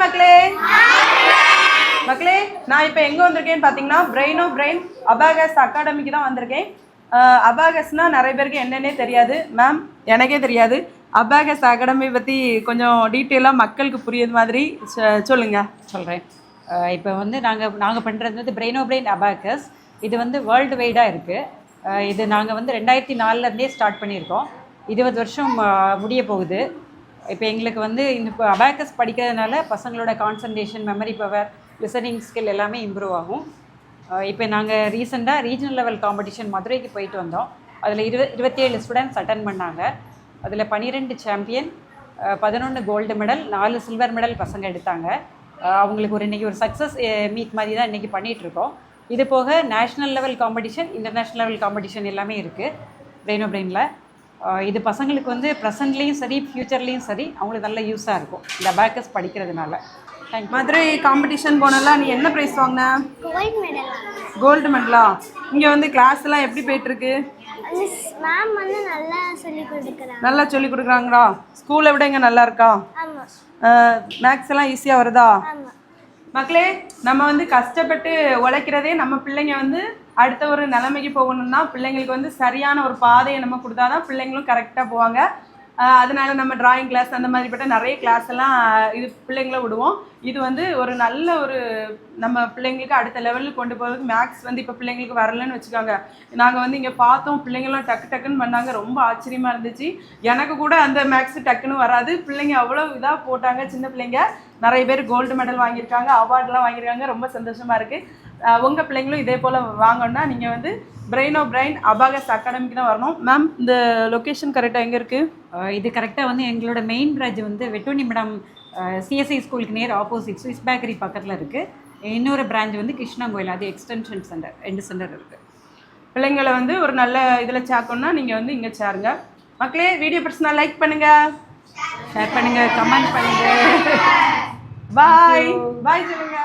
மக்களே. மக்களே நான் இப்போ எங்கே வந்திருக்கேன்னு பார்த்தீங்கன்னா பிரெயினோ பிரெயின் அபாகஸ் அகாடமிக்கு தான் வந்திருக்கேன். அபாகஸ்னா நிறைய பேருக்கு என்னென்னே தெரியாது. மேம் எனக்கே தெரியாது. அபாகஸ் அகாடமி பற்றி கொஞ்சம் டீட்டெயிலாக மக்களுக்கு புரியுது மாதிரி சொ- சொல்கிறேன் இப்போ வந்து நாங்கள் நாங்கள் பண்ணுறது வந்து பிரெயினோ பிரெயின் அபாகஸ் இது வந்து வேர்ல்டு வைடாக இருக்குது இது நாங்கள் வந்து ரெண்டாயிரத்தி நாலுலேருந்தே ஸ்டார்ட் பண்ணியிருக்கோம். இருபது வருஷம் முடிய போகுது. இப்போ எங்களுக்கு வந்து இந்த அபேக்கஸ் படிக்கிறதுனால பசங்களோட concentration memory power listening skill எல்லாமே இம்ப்ரூவ் ஆகும். இப்போ நாங்கள் ரீசெண்டாக ரீஜனல் லெவல் காம்படிஷன் மதுரைக்கு போயிட்டு வந்தோம். அதில் இருவ இருபத்தி ஏழு ஸ்டூடெண்ட்ஸ் அட்டன் பண்ணாங்க. அதில் பன்னிரெண்டு சாம்பியன் பதினொன்று கோல்டு மெடல் நாலு சில்வர் மெடல் பசங்க எடுத்தாங்க. அவங்களுக்கு ஒரு இன்றைக்கி ஒரு சக்ஸஸ் மீட் மாதிரி தான் இன்றைக்கி பண்ணிகிட்ருக்கோம் இது போக national level competition international level competition எல்லாமே இருக்குது பிரெயின் பிரெயினில். இது பசங்களுக்கு வந்து ப்ரெசன்ட்லேயும் சரி ஃப்யூச்சர்லேயும் சரி அவங்களுக்கு நல்ல யூஸாக இருக்கும். இந்த அபாக்கஸ் படிக்கிறதுனால. மதுரை காம்படிஷன் போனல நீ என்ன ப்ரைஸ் வாங்கின? கோல்ட் மெடல் கோல்டு மெடலா இங்கே வந்து கிளாஸ் எல்லாம் எப்படி போயிட்டுருக்கு? மிஸ் மேம் வந்து நல்லா சொல்லி கொடுக்குறாங்க நல்லா சொல்லி கொடுக்குறாங்களா? ஸ்கூலை விட இங்கே நல்லா இருக்கா? மேக்ஸ் எல்லாம் ஈஸியாக வருதா? மக்களே நம்ம வந்து கஷ்டப்பட்டு உழைக்கிறதே நம்ம பிள்ளைங்க வந்து அடுத்த ஒரு நிலைமைக்கு போகணும்னா பிள்ளைங்களுக்கு வந்து சரியான ஒரு பாதையை நம்ம கொடுத்தாதான் பிள்ளைங்களும் கரெக்டாக போவாங்க. அதனால நம்ம டிராயிங் கிளாஸ் அந்த மாதிரிப்பட்ட நிறைய கிளாஸ் எல்லாம் இது பிள்ளைங்கள விடுவோம். இது வந்து ஒரு நல்ல ஒரு நம்ம பிள்ளைங்களுக்கு அடுத்த லெவலுக்கு கொண்டு போகிறதுக்கு மேக்ஸ் வந்து இப்போ பிள்ளைங்களுக்கு வரலன்னு வச்சுக்கோங்க. நாங்கள் வந்து இங்கே பார்த்தோம் பிள்ளைங்களாம் டக்கு டக்குன்னு பண்ணாங்க. ரொம்ப ஆச்சரியமாக இருந்துச்சு. எனக்கு கூட அந்த மேக்ஸ் டக்குன்னு வராது. பிள்ளைங்க அவ்வளோ இதாக போட்டாங்க சின்ன பிள்ளைங்க. நிறைய பேர் கோல்டு மெடல் வாங்கியிருக்காங்க அவார்ட்லாம் வாங்கியிருக்காங்க. ரொம்ப சந்தோஷமாக இருக்குது உங்கள் பிள்ளைங்களும் இதே போல் வாங்கணும்னா நீங்கள் வந்து பிரெயினோ பிரெயின் அபாகஸ் அகாடமிக்கு தான் வரணும். மேம் இந்த லொக்கேஷன் கரெக்டாக எங்கே இருக்குது இது கரெக்டாக வந்து எங்களோட மெயின் பிரான்ச் வந்து வெட்டோனி மேடம் சிஎஸ்ஐ ஸ்கூலுக்கு நேர் ஆப்போசிட் ஸ்விஸ் பேக்கரி பக்கத்தில் இருக்குது இன்னொரு பிரான்ச் வந்து கிருஷ்ணாங்கோயில் அது எக்ஸ்டென்ஷன் சென்டர் ரெண்டு சென்டர் இருக்குது பிள்ளைங்களை வந்து ஒரு நல்ல இதில் சேர்க்கணும்னா நீங்கள் வந்து இங்கே சேருங்க. மக்களே வீடியோ பிடிச்சினா லைக் பண்ணுங்கள் ஷேர் பண்ணுங்கள் கமெண்ட் பண்ணுங்கள் பாய் பாய் சொல்லுங்க.